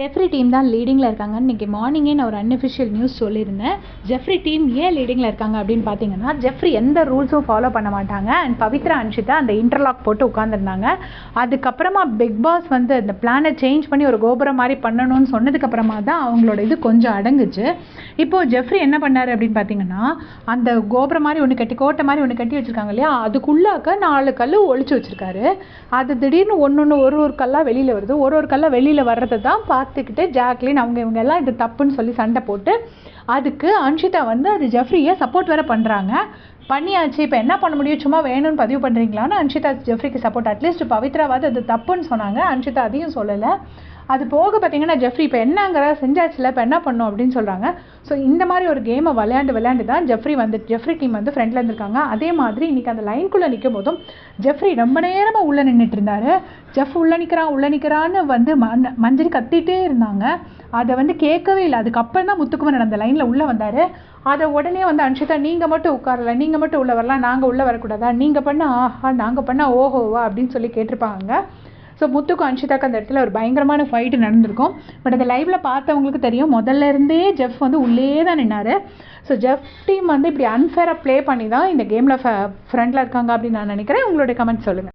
Jeffrey team தான் லீடிங்கில் இருக்காங்க இன்றைக்கி மார்னிங்கே நான் ஒரு அன்அஃபிஷியல் நியூஸ் சொல்லியிருந்தேன். ஜெஃப்ரி டீம் ஏன் லீடிங்கில் இருக்காங்க அப்படின்னு பார்த்தீங்கன்னா ஜெஃப்ரி எந்த ரூல்ஸும் ஃபாலோ பண்ண மாட்டாங்க. அண்ட் பவித்ரா அன்ஷிதா அந்த இன்டர்லாக் போட்டு உட்காந்துருந்தாங்க அதுக்கப்புறமா பிக் பாஸ் வந்து அந்த பிளானை சேஞ்ச் பண்ணி ஒரு கோபுரம் மாதிரி பண்ணணும்னு சொன்னதுக்கப்புறமா தான் அவங்களோட இது கொஞ்சம் அடங்குச்சு. இப்போது ஜெஃப்ரி என்ன பண்ணார் அப்படின்னு பார்த்தீங்கன்னா அந்த கோபுரம் மாதிரி ஒன்று கட்டி கோட்டை மாதிரி ஒன்று கட்டி வச்சுருக்காங்க இல்லையா? அதுக்குள்ளாக்க நாலு கல் ஒழிச்சு வச்சுருக்காரு. அது திடீர்னு ஒன்று ஒன்று ஒரு ஒரு கல்லாக வெளியில் வருது. ஒரு ஒரு கல்லாக வெளியில் வர்றதை தான் பார்த்துக்கிட்டு ஜாக்லின் அவங்க இவங்க எல்லாம் இது தப்புன்னு சொல்லி சண்டை போட்டு அதுக்கு அன்ஷிதா வந்து அது ஜெஃப்ரியை சப்போர்ட் வேறு பண்ணுறாங்க பண்ணியாச்சு இப்போ என்ன பண்ண முடியும்? சும்மா வேணும்னு பதிவு பண்ணுறீங்களான்னு அன்ஷிதா ஜெஃப்ரிக்கு சப்போர்ட் அட்லீஸ்ட் பவித்ராவாது அது தப்புன்னு சொன்னாங்க. அன்ஷிதா அதையும் சொல்லலை. அது போக பார்த்தீங்கன்னா ஜெஃப்ரி இப்போ என்னங்கிற செஞ்சாச்சுல இப்போ என்ன பண்ணும் அப்படின்னு சொல்கிறாங்க ஸோ இந்த மாதிரி ஒரு கேமை விளையாண்டு விளையாண்டு தான் ஜெஃப்ரி வந்து ஜெஃப்ரி டீம் வந்து ஃப்ரெண்டில் இருந்திருக்காங்க. அதே மாதிரி இன்றைக்கி அந்த லைன்குள்ளே நிற்கும் போதும் ஜெஃப்ரி ரொம்ப நேரமாக உள்ளே நின்றுட்டு இருந்தார். ஜெஃப் உள்ளே நிற்கிறான் உள்ளே நிற்கிறான்னு வந்து மண் மஞ்சள் கத்திட்டே இருந்தாங்க. அதை வந்து கேட்கவே இல்லை. அதுக்கப்புறம் தான் முத்துக்குமரன் அந்த லைனில் உள்ளே வந்தார். அதை உடனே வந்து அன்ஷிதா நீங்கள் மட்டும் உட்காரல நீங்கள் மட்டும் உள்ளே வரலாம். நாங்கள் உள்ளே வரக்கூடாதா? நீங்கள் பண்ண ஆஹா நாங்கள் பண்ண ஓஹோவா? அப்படின்னு சொல்லி கேட்டிருப்பாங்க. ஸோ முத்துக்கும் அன்ஷிதாக்கு அந்த இடத்துல ஒரு பயங்கரமான ஃபைட்டு நடந்திருக்கும். பட் அந்த லைவில் பார்த்தவங்களுக்கு தெரியும். முதல்ல இருந்தே ஜெஃப் வந்து உள்ளே தான் நின்னார். ஸோ ஜெஃப் டீம் வந்து இப்படி அன்ஃபேராக ப்ளே பண்ணி தான் இந்த கேமில் ஃப ஃப்ரெண்டில் இருக்காங்க அப்படின்னு நான் நினைக்கிறேன். உங்களுடைய கமெண்ட் சொல்லுங்கள்